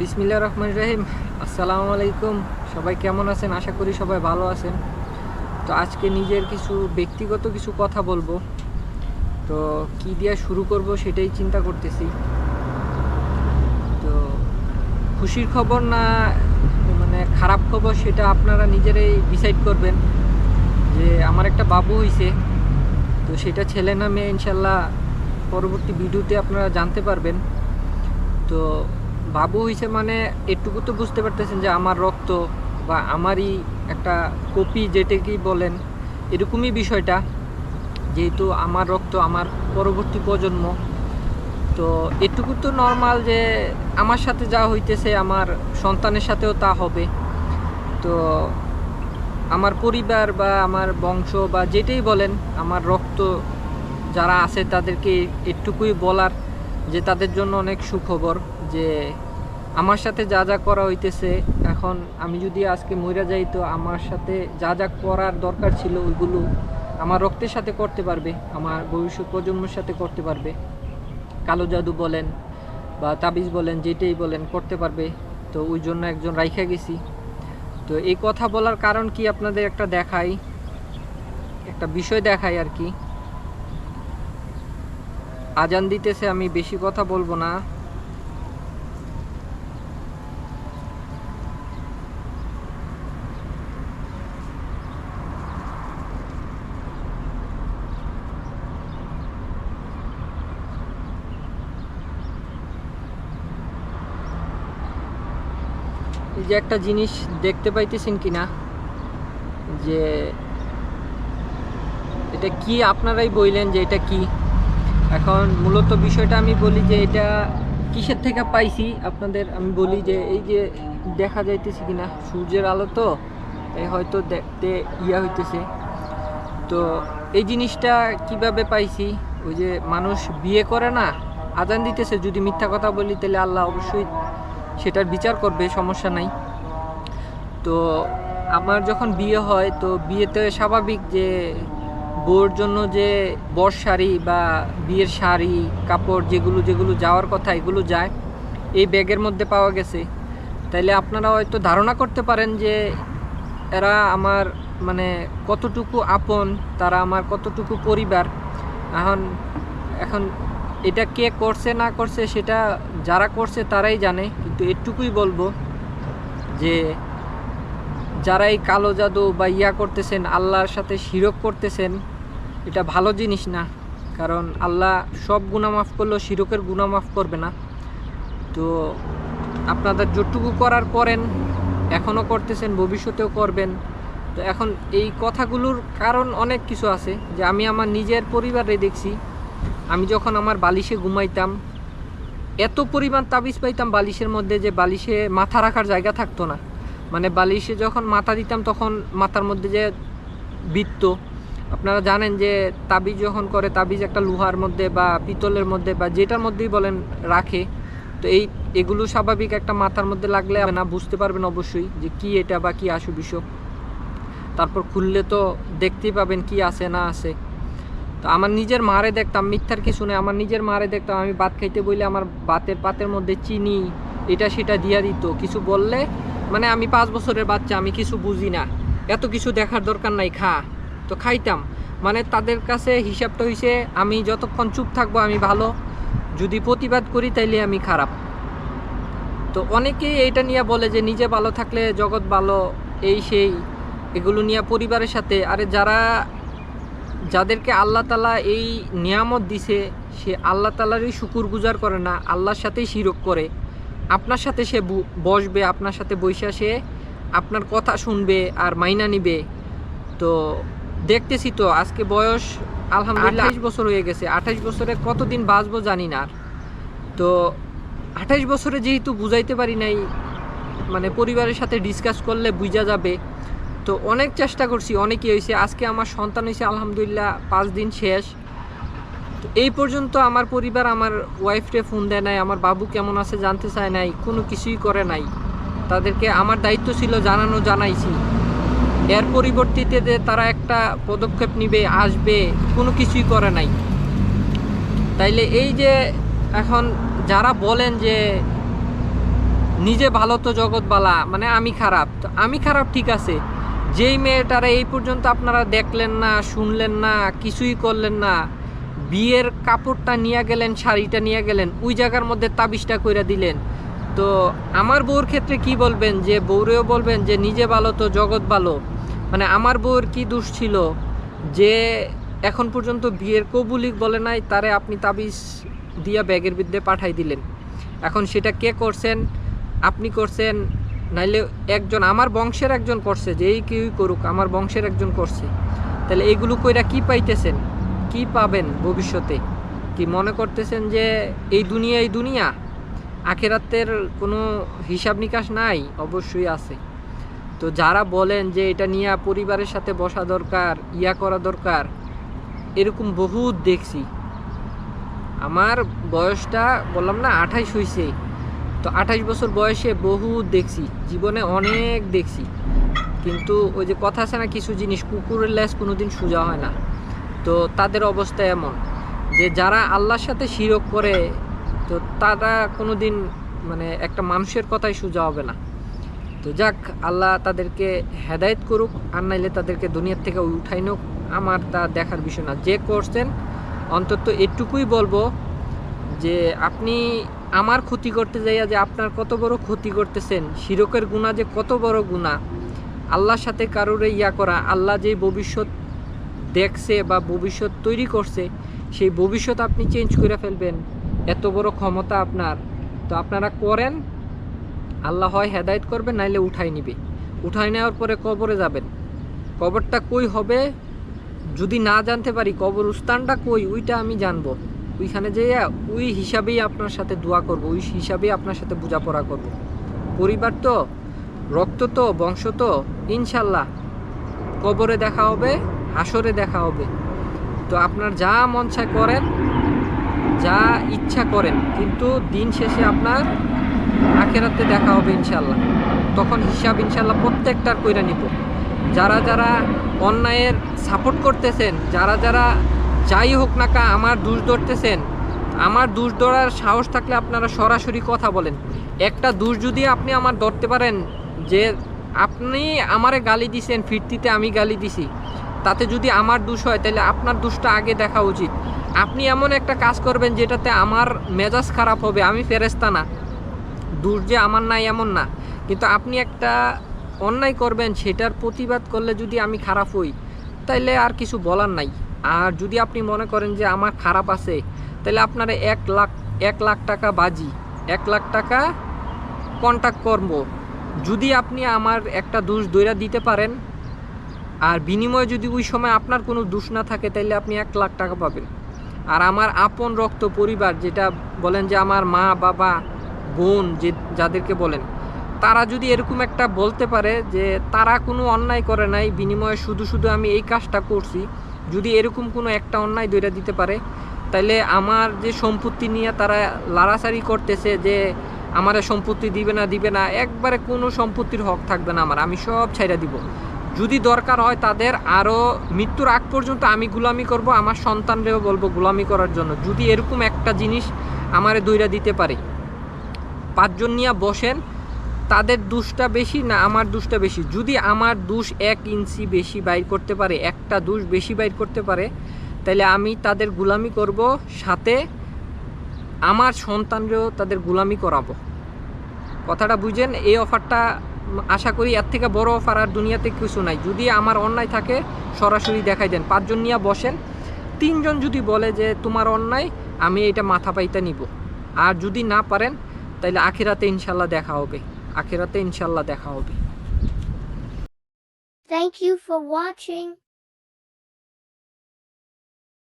বিসমিল্লা রহমান রহিম, আসসালামু আলাইকুম। সবাই কেমন আছেন? আশা করি সবাই ভালো আছেন। তো আজকে নিজের কিছু ব্যক্তিগত কিছু কথা বলব। তো কি দিয়ে শুরু করব সেটাই চিন্তা করতেছি। তো খুশির খবর না মানে খারাপ খবর সেটা আপনারা নিজেরাই ডিসাইড করবেন। যে আমার একটা বাবু হয়েছে তো সেটা ছেলে না মেয়ে ইনশাল্লাহ পরবর্তী ভিডিওতে আপনারা জানতে পারবেন। তো বাবু হইছে মানে এটুকু তো বুঝতে পারতেছেন যে আমার রক্ত বা আমারই একটা কপি যেটাকেই বলেন, এরকমই বিষয়টা। যেহেতু আমার রক্ত আমার পরবর্তী প্রজন্ম, তো এটুকু তো নর্মাল যে আমার সাথে যা হইতেছে, আমার সন্তানের সাথেও তা হবে। তো আমার পরিবার বা আমার বংশ বা যেটাই বলেন, আমার রক্ত যারা আছে তাদেরকে এটুকুই বলার যে তাদের জন্য অনেক সুখবর যে আমার সাথে যা যা করা হইতেছে, এখন আমি যদি আজকে মইরা যাই, তো আমার সাথে যা যা করার দরকার ছিল ওইগুলো আমার রক্তের সাথে করতে পারবে, আমার ভবিষ্যৎ প্রজন্মের সাথে করতে পারবে। কালো জাদু বলেন বা তাবিজ বলেন, যেটাই বলেন, করতে পারবে। তো ওই জন্য একজন রাইখা গেছি। তো এই কথা বলার কারণ কি আপনাদের একটা দেখাই? একটা বিষয় দেখাই আর কি। আজান দিতেছে, আমি বেশি কথা বলব না। এই যে একটা জিনিস দেখতে পাইতেছেন কিনা? যে এটা কি আপনারাই বললেন যে এটা কি? এখন মূলত বিষয়টা আমি বলি যে এটা কিসের থেকে পাইছি? আপনাদের আমি বলি যে এই যে দেখা যাইতেছে কিনা, সূর্যের আলো তো এই হয়তো দেখতে ইয়া হইতেছে। তো এই জিনিসটা কীভাবে পাইছি? ওই যে মানুষ বিয়ে করে না, আজান দিতেছে, যদি মিথ্যা কথা বলি তাহলে আল্লাহ অবশ্যই সেটার বিচার করবে, সমস্যা নাই। তো আমার যখন বিয়ে হয়, তো বিয়েতে স্বাভাবিক যে বউর জন্য যে বর শাড়ি বা বিয়ের শাড়ি, কাপড় যেগুলো যেগুলো যাওয়ার কথা, এগুলো যায়, এই ব্যাগের মধ্যে পাওয়া গেছে। তাইলে আপনারা হয়তো ধারণা করতে পারেন যে এরা আমার মানে কতটুকু আপন, তারা আমার কতটুকু পরিবার। এখন এখন এটা কে করছে, না করছে, সেটা যারা করছে তারাই জানে। কিন্তু এটুকুই বলব যে যারা এই কালো জাদু বা ইয়া করতেছেন, আল্লাহর সাথে শিরক করতেছেন, এটা ভালো জিনিস না। কারণ আল্লাহ সব গুণা মাফ করলেও শিরকের গুণা মাফ করবে না। তো আপনাদের যতটুকু করার করেন এখনও করতেছেন, ভবিষ্যতেও করবেন। তো এখন এই কথাগুলোর কারণ অনেক কিছু আছে যে আমি আমার নিজের পরিবারে দেখছি। আমি যখন আমার বালিশে ঘুমাইতাম, এত পরিমাণ তাবিজ পাইতাম বালিশের মধ্যে যে বালিশে মাথা রাখার জায়গা থাকতো না। মানে বালিশে যখন মাথা দিতাম তখন মাথার মধ্যে যে বৃত্ত আপনারা জানেন যে তাবিজ যখন করে, তাবিজ একটা লোহার মধ্যে বা পিতলের মধ্যে বা যেটার মধ্যেই বলেন রাখে। তো এই, এগুলো স্বাভাবিক একটা মাথার মধ্যে লাগলে না, বুঝতে পারবেন অবশ্যই যে কি এটা বা কি আসু বিষয়। তারপর খুললে তো দেখতেই পাবেন কি আছে না আছে। তো আমার নিজের মারে দেখতাম, মিথ্যার কিছু নেই আমার নিজের মারে দেখতাম, আমি ভাত খাইতে বইলে আমার ভাতের পাতের মধ্যে চিনি, এটা সেটা দিয়া দিত। কিছু বললে মানে আমি পাঁচ বছরের বাচ্চা, আমি কিছু বুঝি না। এত কিছু দেখার দরকার নাই, খা। তো খাইতাম। মানে তাদের কাছে হিসাবটা হইছে, আমি যতক্ষণ চুপ থাকব, আমি ভালো। যদি প্রতিবাদ করি, তাইলে আমি খারাপ। তো অনেকেই এইটা নিয়ে বলে যে, নিজে ভালো থাকলে জগৎ ভালো, এই সেই। এগুলো নিয়ে পরিবারের সাথে। আরে যারা যাদেরকে আল্লাহ তালা এই নিয়ামত দিছে সে আল্লাহ তালারই শুকুর গুজার করে না আল্লাহর সাথেই শিরক করে। আপনার সাথে সে বসবে আপনার সাথে বৈশা সে আপনার কথা শুনবে আর মাইনা নিবে। তো দেখতেছি তো আজকে বয়স আলহামদুলিল্লাহ আঠাইশ বছর হয়ে গেছে। আঠাইশ বছরে কতদিন বাঁচবো জানি না আর। তো আঠাইশ বছরে যেহেতু বুঝাইতে পারি নাই মানে পরিবারের সাথে ডিসকাস করলে বুঝা যাবে। তো অনেক চেষ্টা করছি, অনেকই হয়েছে। আজকে আমার সন্তান হয়েছে, আলহামদুলিল্লাহ, পাঁচ দিন শেষ। তো এই পর্যন্ত আমার পরিবার আমার ওয়াইফরে ফোন দেয় নাই, আমার বাবু কেমন আছে জানতে চায় নাই, কোনো কিছুই করে নাই। তাদেরকে আমার দায়িত্ব ছিল জানানো, জানাইছি। এর পরিবর্তিতে যে তারা একটা পদক্ষেপ নিবে, আসবে, কোনো কিছুই করে নাই। তাইলে এই যে এখন যারা বলেন যে নিজে ভালো তো জগৎ বালা মানে আমি খারাপ, তো আমি খারাপ ঠিক আছে। যেই মেয়েটারা এই পর্যন্ত আপনারা দেখলেন না, শুনলেন না, কিছুই করলেন না, বিয়ের কাপড়টা নিয়ে গেলেন, শাড়িটা নিয়ে গেলেন, ওই জায়গার মধ্যে তাবিজটা কইরা দিলেন। তো আমার বউর ক্ষেত্রে কি বলবেন? যে বউরেও বলবেন যে নিজে ভালো তো জগৎ ভালো। মানে আমার বউর কি দোষ ছিল? যে এখন পর্যন্ত বিয়ের কবুলি বলে নাই, তারে আপনি তাবিজ দিয়া ব্যাগের বিদ্যে পাঠাই দিলেন। এখন সেটা কে করছেন? আপনি করছেন? নাইলে একজন আমার বংশের একজন করছে যেই কেউই করুক, আমার বংশের একজন করছে। তাহলে এইগুলো কইরা কি পাইতেছেন? কি পাবেন ভবিষ্যতে? কি মনে করতেছেন যে এই দুনিয়া এই দুনিয়া? আখেরাতের কোনো হিসাব নিকাশ নাই? অবশ্যই আছে। তো যারা বলেন যে এটা নিয়ে পরিবারের সাথে বসা দরকার, ইয়া করা দরকার, এরকম বহুত দেখছি। আমার বয়সটা বললাম না, আঠাইশ হইছে। তো আঠাশ বছর বয়সে বহু দেখছি, জীবনে অনেক দেখছি। কিন্তু ওই যে কথা আছে না, কিছু জিনিস, কুকুরের লেজ কোনোদিন সোজা হয় না। তো তাদের অবস্থা এমন যে যারা আল্লাহর সাথে শিরক করে, তো তারা কোনোদিন মানে একটা মানুষের কথাই সোজা হবে না। তো যাক, আল্লাহ তাদেরকে হেদায়েত করুক, আর নাইলে তাদেরকে দুনিয়ার থেকে উঠাই নোক। আমার তা দেখার বিষয় না। যে করছেন, অন্তত এটুকুই বলব যে আপনি আমার ক্ষতি করতে যাইয়া যে আপনার কত বড় ক্ষতি করতেছেন, শিরকের গুণা যে কত বড় গুণা আল্লাহর সাথে কারোরে ইয়া করা, আল্লাহ যে ভবিষ্যৎ দেখছে বা ভবিষ্যৎ তৈরি করছে, সেই ভবিষ্যৎ আপনি চেঞ্জ করে ফেলবেন, এত বড় ক্ষমতা আপনার। তো আপনারা করেন, আল্লাহ হয় হেদায়েত করবে, নাইলে উঠাই নিবে। উঠাই নেওয়ার পরে কবরে যাবেন। কবরটা কই হবে? যদি না জানতে পারি কবর উস্তানটা কই, ওইটা আমি জানব। ওইখানে যেয়ে ওই হিসাবেই আপনার সাথে দোয়া করব, ওই হিসাবেই আপনার সাথে বোঝাপড়া করব। পরিবার তো, রক্ত তো, বংশ তো, ইনশাল্লাহ। কবরে দেখা হবে, হাসরে দেখা হবে। তো আপনার যা মন করেন, যা ইচ্ছা করেন, কিন্তু দিন শেষে আপনার আখেরাতে দেখা হবে ইনশাল্লাহ। তখন হিসাব ইনশাল্লাহ প্রত্যেকটার কইরা নিব। যারা যারা অন্যায়ের সাপোর্ট করতেছেন, যারা যারা যাই হোক না কা, আমার দোষ ধরতেছেন। আমার দোষ ধরার সাহস থাকলে আপনারা সরাসরি কথা বলেন। একটা দোষ যদি আপনি আমার ধরতে পারেন যে আপনি আমারে গালি দিছেন, ফিরতিতে আমি গালি দিছি, তাতে যদি আমার দোষ হয়, তাহলে আপনার দোষটা আগে দেখা উচিত। আপনি এমন একটা কাজ করবেন যেটাতে আমার মেজাজ খারাপ হবে, আমি ফেরেস্তা না। দোষ যে আমার নাই এমন না। কিন্তু আপনি একটা অন্যায় করবেন, সেটার প্রতিবাদ করলে যদি আমি খারাপ হই, তাইলে আর কিছু বলার নাই। আর যদি আপনি মনে করেন যে আমার খারাপ আছে, তাহলে আপনারা এক লাখ এক লাখ টাকা বাজি, এক লাখ টাকা কন্ট্যাক্ট করব। যদি আপনি আমার একটা দোষ দৈরা দিতে পারেন, আর বিনিময়ে যদি ওই সময় আপনার কোনো দোষ না থাকে, তাহলে আপনি এক লাখ টাকা পাবেন। আর আমার আপন রক্ত পরিবার, যেটা বলেন যে আমার মা, বাবা, বোন, যে যাদেরকে বলেন, তারা যদি এরকম একটা বলতে পারে যে তারা কোনো অন্যায় করে নাই, বিনিময়ে শুধু শুধু আমি এই কাজটা করছি যদি এরকম কোনো একটা অন্যায় দৈরা দিতে পারে, তাইলে আমার যে সম্পত্তি নিয়ে তারা লাড়াচাড়ি করতেছে যে আমার সম্পত্তি দিবে না দিবে না, একবারে কোনো সম্পত্তির হক থাকবে না আমার, আমি সব ছাইরা দিব। যদি দরকার হয় তাদের আরও মৃত্যুর আগ পর্যন্ত আমি গুলামি করব, আমার সন্তানরেও বলব গুলামি করার জন্য। যদি এরকম একটা জিনিস আমারে দৈরা দিতে পারে, পাঁচজন নিয়ে বসেন তাদের দুষটা বেশি না আমার দুষটা বেশি? যদি আমার দুষ এক ইঞ্চি বেশি বাইর করতে পারে, একটা দুষ বেশি বাইর করতে পারে, তাহলে আমি তাদের গুলামি করব, সাথে আমার সন্তানরেও তাদের গুলামি করাবো। কথাটা বুঝেন? এই অফারটা আশা করি এর থেকে বড় অফার আর দুনিয়াতে কিছু নাই। যদি আমার অন্যায় থাকে, সরাসরি দেখাই দেন। পাঁচজন নিয়ে বসেন। তিনজন যদি বলে যে তোমার অন্যায়, আমি এটা মাথা পাইতে নিব। আর যদি না পারেন, তাহলে আখিরাতে ইনশাল্লাহ দেখা হবে। আখিরাতে ইনশাল্লাহ দেখা হবে Thank you for watching.